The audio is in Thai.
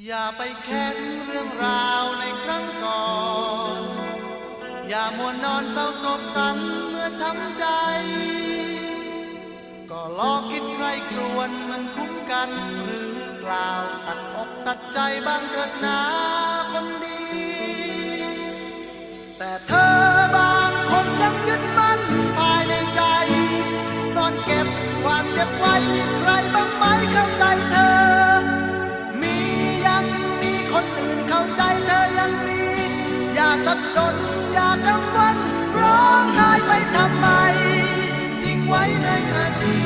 อย่าไปแค้นเรื่องราวในครั้งก่อน อย่ามัวนอนเศร้าโศกสันเมื่อช้ำใจ ก็ลองคิดใครครวนมันคุ้มกันหรือเปล่าตัดอกตัดใจบ้างเถิดนาคนดี สับสน อยากังวลร้องไห้ไปทำไม ทิ้งไว้ในอดีต